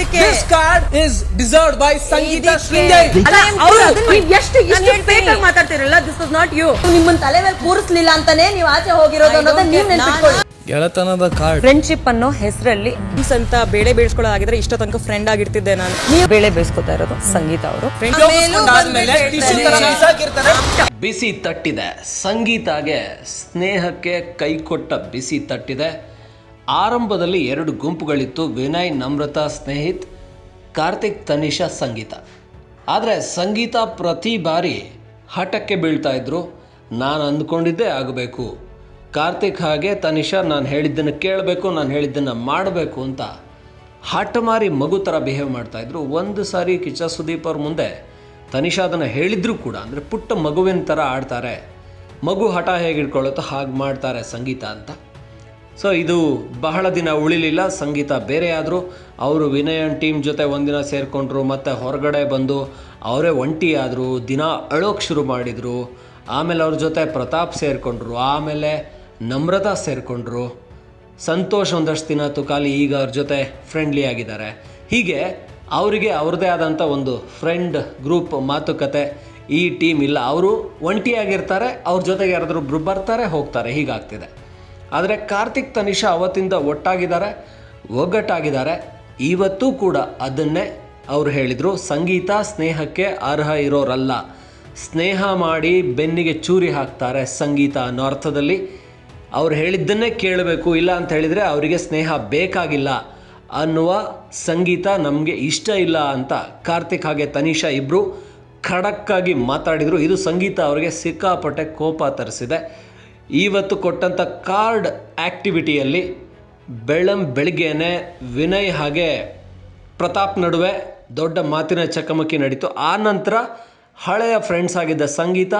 ಇದಕ್ಕೆ this card is deserved by Sangeeta Sringeri ಎಷ್ಟು ಎಷ್ಟು. ಆಗಿ ಮಾತಾಡ್ತಿರಲ್ಲ ದಿಸ್ ವಾಸ್ ನಾಟ್ ಯು ನಿಮ್ಮನ್ನ ತಲೆ ಮೇಲೆ ಕೂರಿಸ್ಲಿಲ್ಲ ಅಂತಾನೆ ನೀವು ಆಚೆ ಹೋಗಿರೋದು ಅನ್ನೋದನ್ನ don't ನೀವು. ನೆನ್ಪಿಟ್ಕೊಳ್ಳಿ. ಗೆಳತನದ ಕಾರ್ಡ್ ಫ್ರೆಂಡ್ಶಿಪ್ ಅನ್ನೋ ಹೆಸರಲ್ಲಿ ಅಂತ ಬೇಳೆ ಬೇಯಿಸ್ಕೊಳ್ಳೋದಾಗಿದ್ರೆ ಇಷ್ಟ ತನಕ ಫ್ರೆಂಡ್ ಆಗಿರ್ತಿದ್ದೆ ನಾನು. ನೀವು ಬೇಳೆ ಬೇಯಿಸ್ಕೊತಾ ಇರೋದು ಸಂಗೀತ ಅವರು. ಬಿಸಿ ತಟ್ಟಿದೆ. ಸಂಗೀತಾಗೆ ಸ್ನೇಹಕ್ಕೆ ಕೈ ಕೊಟ್ಟ ಬಿಸಿ ತಟ್ಟಿದೆ. ಆರಂಭದಲ್ಲಿ ಎರಡು ಗುಂಪುಗಳಿತ್ತು ವಿನಯ್, ನಮ್ರತಾ, ಸ್ನೇಹಿತ್, ಕಾರ್ತಿಕ್, ತನಿಷಾ, ಸಂಗೀತ. ಆದರೆ ಸಂಗೀತ ಪ್ರತಿ ಬಾರಿ ಹಠಕ್ಕೆ ಬೀಳ್ತಾ ಇದ್ರು. ನಾನು ಅಂದ್ಕೊಂಡಿದ್ದೇ ಆಗಬೇಕು. ಕಾರ್ತಿಕ್ ಹಾಗೆ ತನಿಷಾ, ನಾನು ಹೇಳಿದ್ದನ್ನು ಕೇಳಬೇಕು, ನಾನು ಹೇಳಿದ್ದನ್ನು ಮಾಡಬೇಕು ಅಂತ ಹಠಮಾರಿ ಮಗು ಥರ ಬಿಹೇವ್ ಮಾಡ್ತಾಯಿದ್ರು ಒಂದು ಸಾರಿ ಕಿಚ್ಚ ಸುದೀಪ್ ಅವ್ರ ಮುಂದೆ ತನಿಷಾ ಅದನ್ನು ಹೇಳಿದ್ರು ಕೂಡ. ಅಂದರೆ ಪುಟ್ಟ ಮಗುವಿನ ಥರ ಆಡ್ತಾರೆ. ಮಗು ಹಠ ಹೇಗೆ ಇಟ್ಕೊಳ್ಳುತ್ತೋ ಹಾಗೆ ಮಾಡ್ತಾರೆ ಸಂಗೀತ ಅಂತ. ಸೊ ಇದು ಬಹಳ ದಿನ ಉಳಿಲಿಲ್ಲ, ಸಂಗೀತ ಬೇರೆ ಆದರೂ. ಅವರು ವಿನಯನ್ ಟೀಮ್ ಜೊತೆ ಒಂದಿನ ಸೇರಿಕೊಂಡ್ರು, ಮತ್ತು ಹೊರಗಡೆ ಬಂದು ಅವರೇ ಒಂಟಿ ದಿನ ಅಳೋಕ್ಕೆ ಶುರು ಮಾಡಿದರು. ಆಮೇಲೆ ಅವ್ರ ಜೊತೆ ಪ್ರತಾಪ್ ಸೇರಿಕೊಂಡ್ರು, ಆಮೇಲೆ ನಮ್ರತಾ ಸೇರಿಕೊಂಡ್ರು. ಸಂತೋಷ್ ಒಂದಷ್ಟು ದಿನ ತುಕಾಲಿ ಈಗ ಅವ್ರ ಜೊತೆ ಫ್ರೆಂಡ್ಲಿ ಆಗಿದ್ದಾರೆ. ಹೀಗೆ ಅವರಿಗೆ ಅವ್ರದ್ದೇ ಆದಂಥ ಒಂದು ಫ್ರೆಂಡ್ ಗ್ರೂಪ್ ಮಾತುಕತೆ ಈ ಟೀಮ್ ಇಲ್ಲ. ಅವರು ಒಂಟಿಯಾಗಿರ್ತಾರೆ, ಅವ್ರ ಜೊತೆಗೆ ಯಾರಾದರೂ ಒಬ್ಬರು ಬರ್ತಾರೆ, ಹೋಗ್ತಾರೆ, ಹೀಗಾಗ್ತಿದೆ. ಆದರೆ ಕಾರ್ತಿಕ್ ತನಿಷಾ ಅವತ್ತಿಂದ ಒಟ್ಟಾಗಿದ್ದಾರೆ, ಒಗ್ಗಟ್ಟಾಗಿದ್ದಾರೆ. ಇವತ್ತೂ ಕೂಡ ಅದನ್ನೇ ಅವರು ಹೇಳಿದರು. ಸಂಗೀತ ಸ್ನೇಹಕ್ಕೆ ಅರ್ಹ ಇರೋರಲ್ಲ. ಸ್ನೇಹ ಮಾಡಿ ಬೆನ್ನಿಗೆ ಚೂರಿ ಹಾಕ್ತಾರೆ ಸಂಗೀತ ಅನ್ನೋ ಅರ್ಥದಲ್ಲಿ. ಅವ್ರು ಹೇಳಿದ್ದನ್ನೇ ಕೇಳಬೇಕು, ಇಲ್ಲ ಅಂತ ಹೇಳಿದರೆ ಅವರಿಗೆ ಸ್ನೇಹ ಬೇಕಾಗಿಲ್ಲ ಅನ್ನುವ ಸಂಗೀತ ನಮಗೆ ಇಷ್ಟ ಇಲ್ಲ ಅಂತ ಕಾರ್ತಿಕ್ ಹಾಗೆ ತನಿಷಾ ಇಬ್ಬರು ಖಡಕ್ಕಾಗಿ ಮಾತಾಡಿದರು. ಇದು ಸಂಗೀತ ಅವರಿಗೆ ಸಿಕ್ಕಾಪಟ್ಟೆ ಕೋಪ ತರಿಸಿದೆ. ಇವತ್ತು ಕೊಟ್ಟಂಥ ಕಾರ್ಡ್ ಆ್ಯಕ್ಟಿವಿಟಿಯಲ್ಲಿ ಬೆಳಂ ಬೆಳಿಗ್ಗೆನೆ ವಿನಯ್ ಹಾಗೆ ಪ್ರತಾಪ್ ನಡುವೆ ದೊಡ್ಡ ಮಾತಿನ ಚಕಮಕಿ ನಡೀತು. ಆ ನಂತರ ಹಳೆಯ ಫ್ರೆಂಡ್ಸ್ ಆಗಿದ್ದ ಸಂಗೀತ